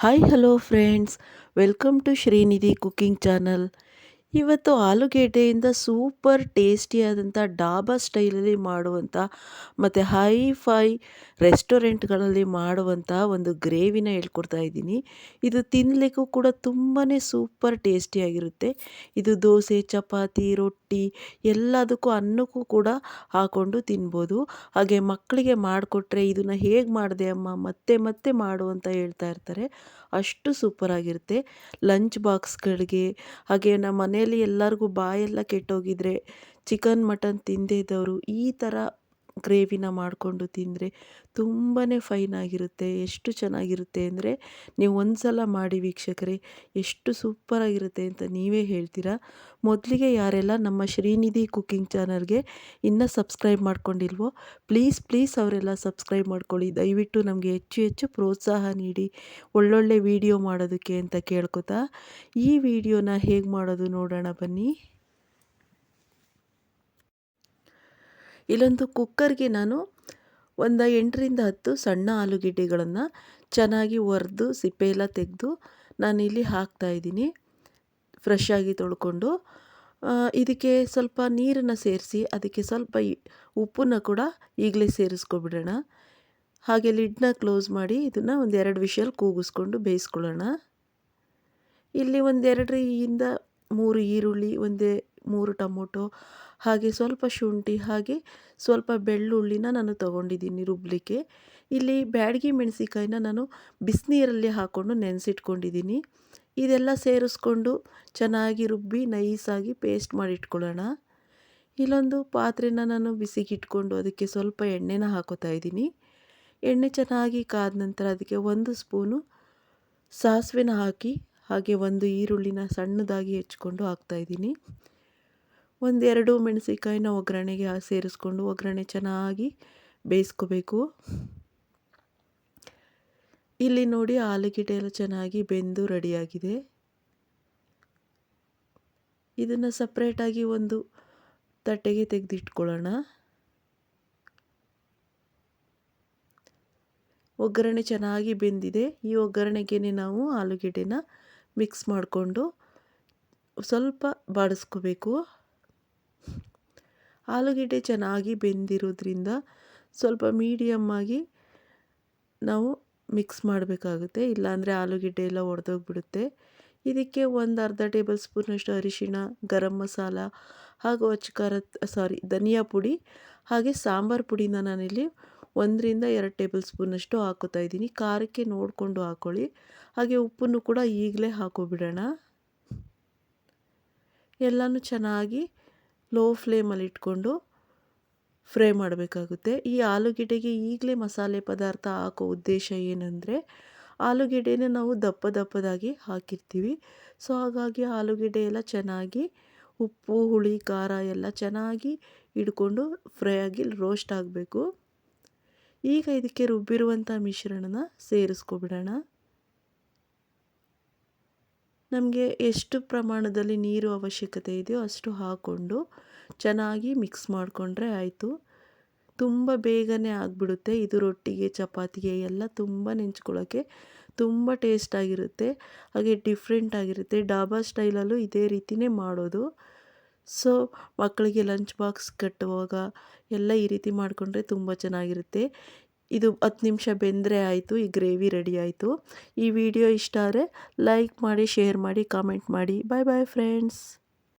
hi hello friends welcome to Srinidhi cooking channel ಇವತ್ತು ಆಲೂಗೆಡ್ಡೆಯಿಂದ super ಟೇಸ್ಟಿಯಾದಂಥ dhaba ಸ್ಟೈಲಲ್ಲಿ ಮಾಡುವಂಥ ಮತ್ತು ಹೈ ಫೈ ರೆಸ್ಟೋರೆಂಟ್ಗಳಲ್ಲಿ ಮಾಡುವಂಥ ಒಂದು ಗ್ರೇವಿನ ಹೇಳ್ಕೊಡ್ತಾ ಇದ್ದೀನಿ. ಇದು ತಿನ್ನಲಿಕ್ಕೂ ಕೂಡ ತುಂಬಾ ಸೂಪರ್ ಟೇಸ್ಟಿಯಾಗಿರುತ್ತೆ. ಇದು ದೋಸೆ, ಚಪಾತಿ, ರೊಟ್ಟಿ ಎಲ್ಲದಕ್ಕೂ ಅನ್ನಕ್ಕೂ ಕೂಡ ಹಾಕ್ಕೊಂಡು ತಿನ್ಬೋದು. ಹಾಗೆ ಮಕ್ಕಳಿಗೆ ಮಾಡಿಕೊಟ್ರೆ ಇದನ್ನು ಹೇಗೆ ಮಾಡಿದೆ ಅಮ್ಮ, ಮತ್ತೆ ಮತ್ತೆ ಮಾಡು ಅಂತ ಹೇಳ್ತಾ ಇರ್ತಾರೆ. ಅಷ್ಟು ಸೂಪರಾಗಿರುತ್ತೆ. ಲಂಚ್ ಬಾಕ್ಸ್ಗಳಿಗೆ ಹಾಗೆ ನಮ್ಮ ಮನೆಯಲ್ಲಿ ಎಲ್ಲರಿಗೂ ಬಾಯೆಲ್ಲ ಕೆಟ್ಟೋಗಿದ್ರೆ ಚಿಕನ್ ಮಟನ್ ತಿಂದೇ ಇದ್ದವರು ಈ ಥರ ಗ್ರೇವಿನ ಮಾಡಿಕೊಂಡು ತಿಂದರೆ ತುಂಬಾ ಫೈನಾಗಿರುತ್ತೆ ಎಷ್ಟು ಚೆನ್ನಾಗಿರುತ್ತೆ ಅಂದರೆ ನೀವು ಒಂದು ಸಲ ಮಾಡಿ ವೀಕ್ಷಕರೇ, ಎಷ್ಟು ಸೂಪರಾಗಿರುತ್ತೆ ಅಂತ ನೀವೇ ಹೇಳ್ತೀರಾ. ಮೊದಲಿಗೆ ಯಾರೆಲ್ಲ ನಮ್ಮ ಶ್ರೀನಿಧಿ ಕುಕ್ಕಿಂಗ್ ಚಾನಲ್ಗೆ ಇನ್ನೂ ಸಬ್ಸ್ಕ್ರೈಬ್ ಮಾಡ್ಕೊಂಡಿಲ್ವೋ, ಪ್ಲೀಸ್ ಪ್ಲೀಸ್ ಅವರೆಲ್ಲ ಸಬ್ಸ್ಕ್ರೈಬ್ ಮಾಡ್ಕೊಳ್ಳಿ. ದಯವಿಟ್ಟು ನಮಗೆ ಹೆಚ್ಚು ಹೆಚ್ಚು ಪ್ರೋತ್ಸಾಹ ನೀಡಿ, ಒಳ್ಳೊಳ್ಳೆ ವಿಡಿಯೋ ಮಾಡೋದಕ್ಕೆ ಅಂತ ಕೇಳ್ಕೊತಾ, ಈ ವಿಡಿಯೋನ ಹೇಗೆ ಮಾಡೋದು ನೋಡೋಣ ಬನ್ನಿ. ಇಲ್ಲೊಂದು ಕುಕ್ಕರ್ಗೆ ನಾನು ಒಂದು ಎಂಟರಿಂದ ಹತ್ತು ಸಣ್ಣ ಆಲೂಗೆಡ್ಡೆಗಳನ್ನು ಚೆನ್ನಾಗಿ ಒರೆದು ಸಿಪ್ಪೆ ಎಲ್ಲ ತೆಗೆದು ನಾನಿಲ್ಲಿ ಹಾಕ್ತಾಯಿದ್ದೀನಿ ಫ್ರೆಶ್ ಆಗಿ ತೊಳ್ಕೊಂಡು ಇದಕ್ಕೆ ಸ್ವಲ್ಪ ನೀರನ್ನು ಸೇರಿಸಿ, ಅದಕ್ಕೆ ಸ್ವಲ್ಪ ಉಪ್ಪನ್ನು ಕೂಡ ಈಗಲೇ ಸೇರಿಸ್ಕೊಬಿಡೋಣ. ಹಾಗೆ ಲಿಡ್ನ ಕ್ಲೋಸ್ ಮಾಡಿ ಇದನ್ನು ಒಂದು ಎರಡು ವಿಷಲ್ ಕೂಗಿಸ್ಕೊಂಡು ಬೇಯಿಸ್ಕೊಳ್ಳೋಣ. ಇಲ್ಲಿ ಒಂದೆರಡರಿಂದ ಮೂರು ಈರುಳ್ಳಿ, ಒಂದೇ ಮೂರು ಟೊಮೊಟೊ, ಹಾಗೆ ಸ್ವಲ್ಪ ಶುಂಠಿ, ಹಾಗೆ ಸ್ವಲ್ಪ ಬೆಳ್ಳುಳ್ಳಿನ ನಾನು ತೊಗೊಂಡಿದ್ದೀನಿ ರುಬ್ಬಲಿಕ್ಕೆ ಇಲ್ಲಿ ಬ್ಯಾಡಗಿ ಮೆಣಸಿಕಾಯಿನ ನಾನು ಬಿಸಿನೀರಲ್ಲಿ ಹಾಕ್ಕೊಂಡು ನೆನೆಸಿಟ್ಕೊಂಡಿದ್ದೀನಿ. ಇದೆಲ್ಲ ಸೇರಿಸ್ಕೊಂಡು ಚೆನ್ನಾಗಿ ರುಬ್ಬಿ ನೈಸಾಗಿ ಪೇಸ್ಟ್ ಮಾಡಿ ಇಟ್ಕೊಳ್ಳೋಣ ಇಲ್ಲೊಂದು ಪಾತ್ರೆನ ನಾನು ಬಿಸಿಗಿಟ್ಕೊಂಡು ಅದಕ್ಕೆ ಸ್ವಲ್ಪ ಎಣ್ಣೆನ ಹಾಕೋತಾ ಇದ್ದೀನಿ. ಎಣ್ಣೆ ಚೆನ್ನಾಗಿ ಕಾದ ನಂತರ ಅದಕ್ಕೆ ಒಂದು ಸ್ಪೂನು ಸಾಸಿವೆನ ಹಾಕಿ, ಹಾಗೆ ಒಂದು ಈರುಳ್ಳಿನ ಸಣ್ಣದಾಗಿ ಹೆಚ್ಕೊಂಡು ಹಾಕ್ತಾಯಿದ್ದೀನಿ ಒಂದೆರಡು ಮೆಣಸಿನ್ಕಾಯಿನ ಒಗ್ಗರಣೆಗೆ ಸೇರಿಸ್ಕೊಂಡು ಒಗ್ಗರಣೆ ಚೆನ್ನಾಗಿ ಬೇಯಿಸ್ಕೋಬೇಕು. ಇಲ್ಲಿ ನೋಡಿ ಆಲೂಗೆಡ್ಡೆ ಎಲ್ಲ ಚೆನ್ನಾಗಿ ಬೆಂದು ರೆಡಿಯಾಗಿದೆ. ಇದನ್ನು ಸಪ್ರೇಟಾಗಿ ಒಂದು ತಟ್ಟೆಗೆ ತೆಗೆದಿಟ್ಕೊಳ್ಳೋಣ. ಒಗ್ಗರಣೆ ಚೆನ್ನಾಗಿ ಬೆಂದಿದೆ. ಈ ಒಗ್ಗರಣೆಗೆ ನಾವು ಆಲೂಗೆಡ್ಡೆನ ಮಿಕ್ಸ್ ಮಾಡಿಕೊಂಡು ಸ್ವಲ್ಪ ಬಾಡಿಸ್ಕೋಬೇಕು. ಆಲೂಗೆಡ್ಡೆ ಚೆನ್ನಾಗಿ ಬೆಂದಿರೋದ್ರಿಂದ ಸ್ವಲ್ಪ ಮೀಡಿಯಮ್ಮಾಗಿ ನಾವು ಮಿಕ್ಸ್ ಮಾಡಬೇಕಾಗುತ್ತೆ. ಇಲ್ಲಾಂದರೆ ಆಲೂಗೆಡ್ಡೆ ಎಲ್ಲ ಒಡೆದೋಗ್ಬಿಡುತ್ತೆ. ಇದಕ್ಕೆ ಒಂದು ಅರ್ಧ ಟೇಬಲ್ ಸ್ಪೂನಷ್ಟು ಅರಿಶಿಣ, ಗರಂ ಮಸಾಲ, ಹಾಗೂ ಅಚ್ಕಾರ ಸಾರಿ ಧನಿಯಾ ಪುಡಿ, ಹಾಗೆ ಸಾಂಬಾರು ಪುಡಿನ ನಾನಿಲ್ಲಿ ಒಂದರಿಂದ ಎರಡು ಟೇಬಲ್ ಸ್ಪೂನಷ್ಟು ಹಾಕೋತಾ ಇದ್ದೀನಿ. ಖಾರಕ್ಕೆ ನೋಡಿಕೊಂಡು ಹಾಕ್ಕೊಳ್ಳಿ ಹಾಗೆ ಉಪ್ಪನ್ನು ಕೂಡ ಈಗಲೇ ಹಾಕೋಬಿಡೋಣ. ಎಲ್ಲನೂ ಚೆನ್ನಾಗಿ ಲೋ ಫ್ಲೇಮಲ್ಲಿ ಇಟ್ಕೊಂಡು ಫ್ರೈ ಮಾಡಬೇಕಾಗುತ್ತೆ. ಈ ಆಲೂಗೆಡ್ಡೆಗೆ ಈಗಲೇ ಮಸಾಲೆ ಪದಾರ್ಥ ಹಾಕೋ ಉದ್ದೇಶ ಏನಂದರೆ, ಆಲೂಗೆಡ್ಡೆನ ನಾವು ದಪ್ಪ ದಪ್ಪದಾಗಿ ಹಾಕಿರ್ತೀವಿ. ಸೊ ಹಾಗಾಗಿ ಆಲೂಗೆಡ್ಡೆ ಎಲ್ಲ ಚೆನ್ನಾಗಿ ಉಪ್ಪು, ಹುಳಿ, ಖಾರ ಎಲ್ಲ ಚೆನ್ನಾಗಿ ಹಿಡ್ಕೊಂಡು ಫ್ರೈ ಆಗಿ ರೋಸ್ಟ್ ಆಗಬೇಕು. ಈಗ ಇದಕ್ಕೆ ರುಬ್ಬಿರುವಂಥ ಮಿಶ್ರಣನ ಸೇರಿಸ್ಕೊಬಿಡೋಣ. ನಮಗೆ ಎಷ್ಟು ಪ್ರಮಾಣದಲ್ಲಿ ನೀರು ಅವಶ್ಯಕತೆ ಇದೆಯೋ ಅಷ್ಟು ಹಾಕ್ಕೊಂಡು ಚೆನ್ನಾಗಿ ಮಿಕ್ಸ್ ಮಾಡಿಕೊಂಡ್ರೆ ಆಯಿತು. ತುಂಬ ಬೇಗನೆ ಆಗಿಬಿಡುತ್ತೆ. ಇದು ರೊಟ್ಟಿಗೆ, ಚಪಾತಿಗೆ ಎಲ್ಲ ತುಂಬ ನೆಂಚ್ಕೊಳ್ಳೋಕ್ಕೆ ತುಂಬ ಟೇಸ್ಟಾಗಿರುತ್ತೆ ಹಾಗೆ ಡಿಫ್ರೆಂಟ್ ಆಗಿರುತ್ತೆ. ಡಾಬಾ ಸ್ಟೈಲಲ್ಲೂ ಇದೇ ರೀತಿಯೇ ಮಾಡೋದು. ಸೊ ಮಕ್ಕಳಿಗೆ ಲಂಚ್ ಬಾಕ್ಸ್ ಕಟ್ಟುವಾಗ ಎಲ್ಲ ಈ ರೀತಿ ಮಾಡಿಕೊಂಡ್ರೆ ತುಂಬ ಚೆನ್ನಾಗಿರುತ್ತೆ. ಇದು ಹತ್ತು ನಿಮಿಷ ಬೆಂದರೆ ಆಯಿತು, ಈ ಗ್ರೇವಿ ರೆಡಿ ಆಯಿತು. ಈ ವಿಡಿಯೋ ಇಷ್ಟ ಆದರೆ ಲೈಕ್ ಮಾಡಿ, ಶೇರ್ ಮಾಡಿ, ಕಾಮೆಂಟ್ ಮಾಡಿ. ಬಾಯ್ ಬಾಯ್ ಫ್ರೆಂಡ್ಸ್